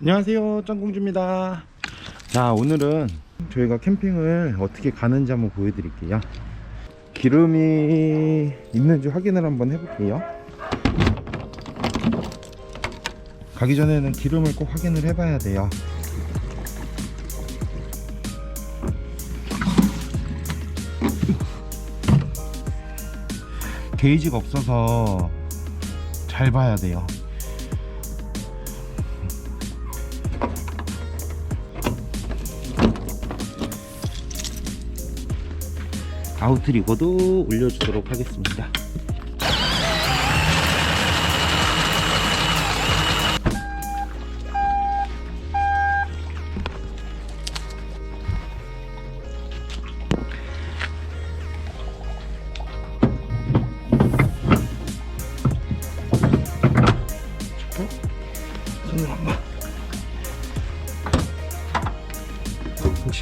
안녕하세요. 짱공주입니다. 자 오늘은 저희가 캠핑을 어떻게 가는지 한번 보여드릴게요. 기름이 있는지 확인을 한번 해볼게요. 가기 전에는 기름을 꼭 확인을 해봐야 돼요. 게이지가 없어서 잘 봐야 돼요 아우트리거도 올려주도록 하겠습니다.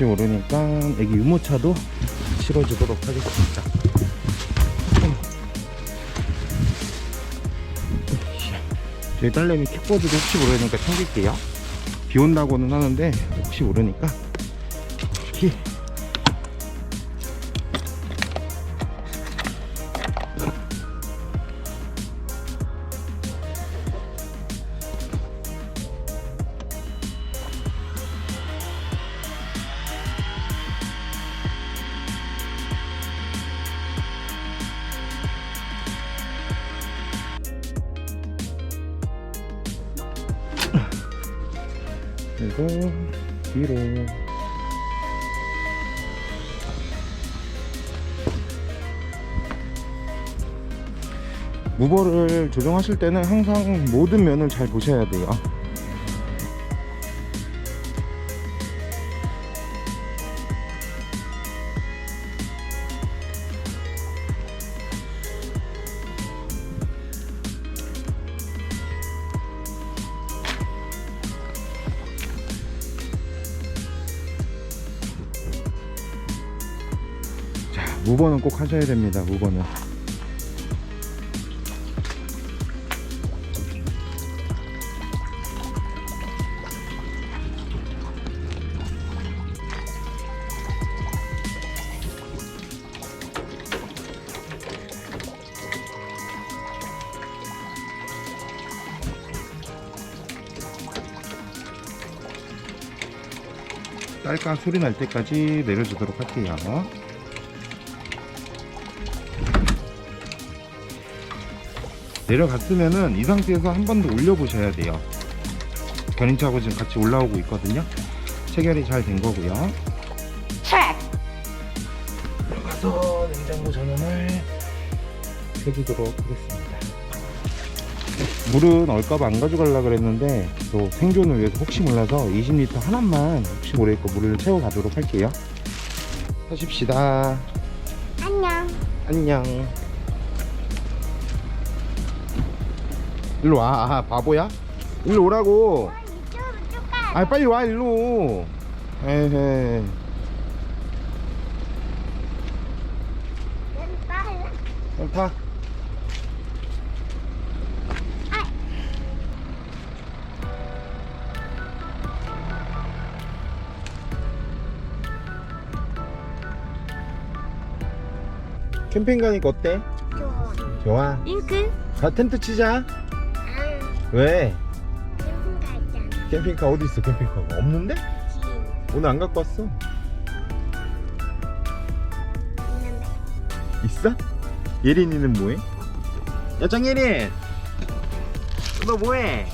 모르니까 애기 유모차도 실어주도록 하겠습니다. 저희 딸내미 킥보드도 혹시 모르니까 챙길게요. 비 온다고는 하는데 혹시 모르니까 키그 뒤로. 무버를 조정하실 때는 항상 모든 면을 잘 보셔야 돼요 자 무버는 꼭 하셔야 됩니다 무버는. 딸깍 소리 날 때까지 내려주도록 할게요 내려갔으면은 이 상태에서 한 번 더 올려보셔야 돼요. 견인차하고 지금 같이 올라오고 있거든요. 체결이 잘 된 거고요. 들어가서 냉장고 전원을 켜주도록 하겠습니다. 물은 얼까봐 안 가져가려고 그랬는데 또 생존을 위해서 혹시 몰라서 20리터 하나만 혹시 모르니까 물을 채워 가도록 할게요. 하십시다. 안녕. 안녕. 일로 와, 아, 바보야? 일로 오라고. 이쪽으로 쭉 가. 아, 빨리 와, 일로. 에헤. 그럼 타. 캠핑 가니까 어때? 좋아. 좋아. 잉크? 자, 텐트 치자. 아, 왜? 캠핑. 캠핑카 어디 있어? 캠핑카가 없는데? 지 오늘 안 갖고 왔어? 있는데. 있어? 예린이는 뭐해? 야 장예린 너 뭐해?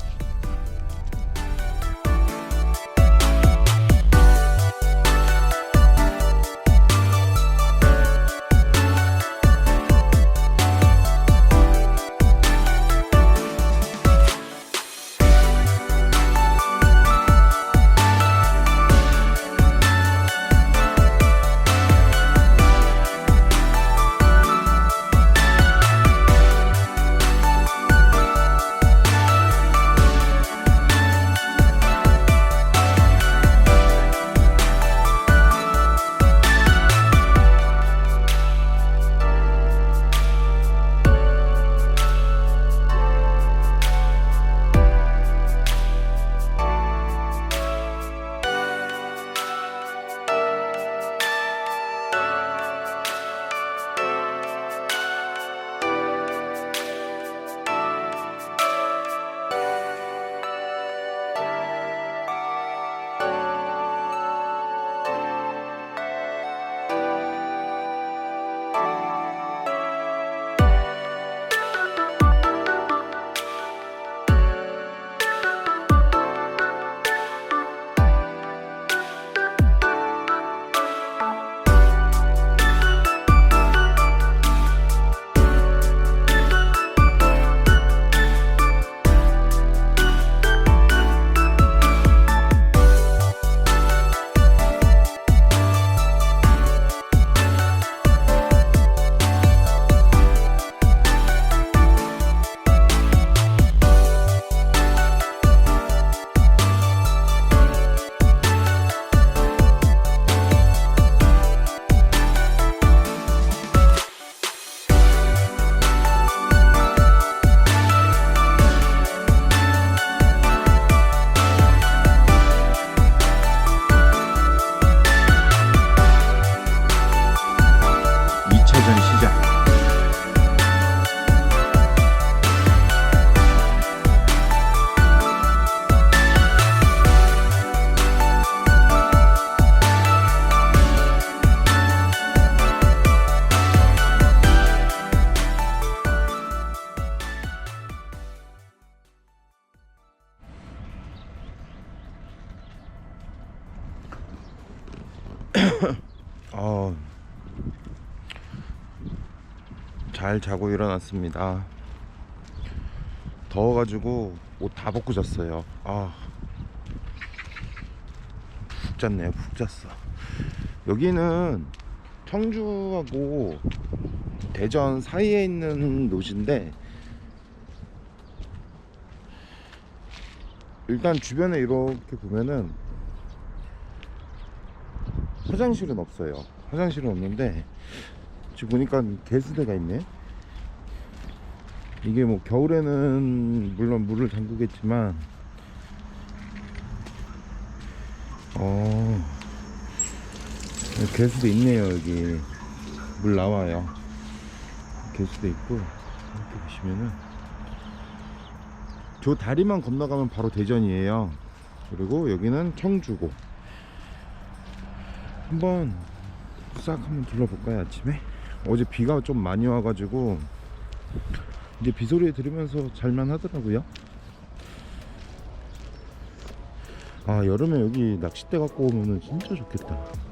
잘 자고 일어났습니다. 더워가지고 옷 다 벗고 잤어요. 아, 푹 잤네요. 푹 잤어. 여기는 청주하고 대전 사이에 있는 노지인데 일단 주변에 이렇게 보면은 화장실은 없어요. 화장실은 없는데 지금 보니까 개수대가 있네. 이게 뭐 겨울에는 물론 물을 잠그겠지만 어 개수대 있네요 여기 물 나와요. 개수대 있고 이렇게 보시면은 저 다리만 건너가면 바로 대전이에요. 그리고 여기는 청주고 한번 싹 한번 둘러볼까요 아침에? 어제 비가 좀 많이 와가지고 이제 비 소리 들으면서 잘만 하더라고요. 아 여름에 여기 낚싯대 갖고 오면은 진짜 좋겠다.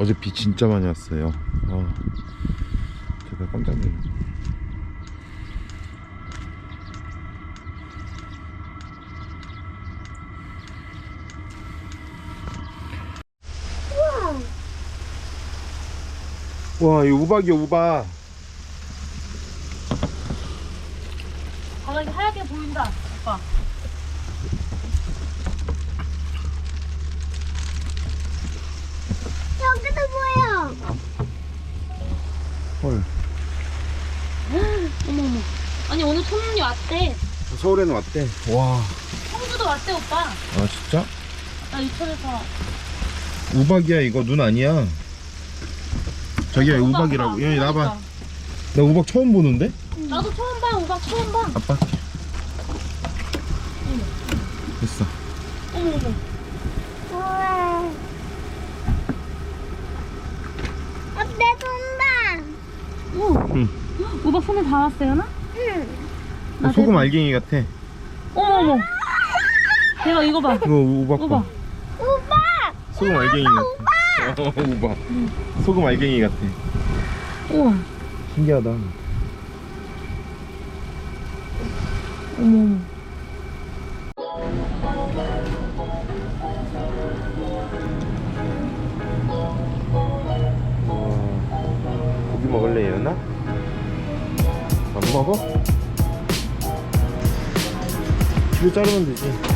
어제 비 진짜 많이 왔어요. 아, 제가 깜짝 놀랐네. 와, 이 우박이야, 우박. 바닥이 하얗게 보인다, 오빠. 저기도 보여. 헐. 어머머. 아니, 오늘 손님이 왔대. 서울에는 왔대. 와. 청주도 왔대, 오빠. 아, 진짜? 나 유천에서. 우박이야, 이거. 눈 아니야. 저기야, 오빠, 우박이라고. 여기 나봐. 그러니까. 나 우박 처음 보는데? 나도 처음 봐, 오빠 처음 봐. 아빠. 됐어. 어머머. 우와. 아, 내 손 봐. 오. 응. 오빠 손에 다 왔어요, 나? 응. 나 소금 대박. 알갱이 같아. 어머머. 대박, 이거 봐. 이거 우박. 봐. 오빠. 소금 알갱이 같아. 어, 우박. 소금 알갱이 같아. 우와. 신기하다. 어머머. 귀로 자르면 되지.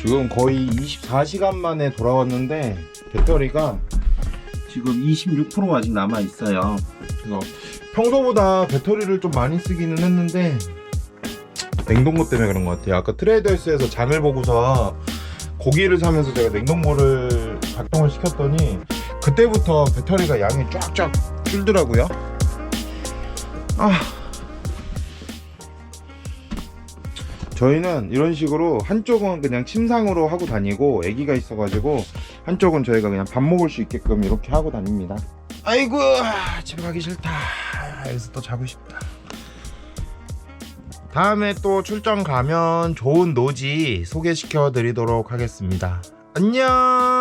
지금 거의 24시간 만에 돌아왔는데 배터리가 지금 26% 아직 남아 있어요. 평소보다 배터리를 좀 많이 쓰기는 했는데 냉동고 때문에 그런 것 같아요. 아까 트레이더스에서 장을 보고서 고기를 사면서 제가 냉동고를 작동을 시켰더니 그때부터 배터리가 양이 쫙쫙 줄더라고요. 아. 저희는 이런 식으로 한쪽은 그냥 침상으로 하고 다니고 아기가 있어가지고 한쪽은 저희가 그냥 밥 먹을 수 있게끔 이렇게 하고 다닙니다. 아이고 집에 가기 싫다. 여기서 또 자고 싶다. 다음에 또 출장 가면 좋은 노지 소개시켜 드리도록 하겠습니다. 안녕.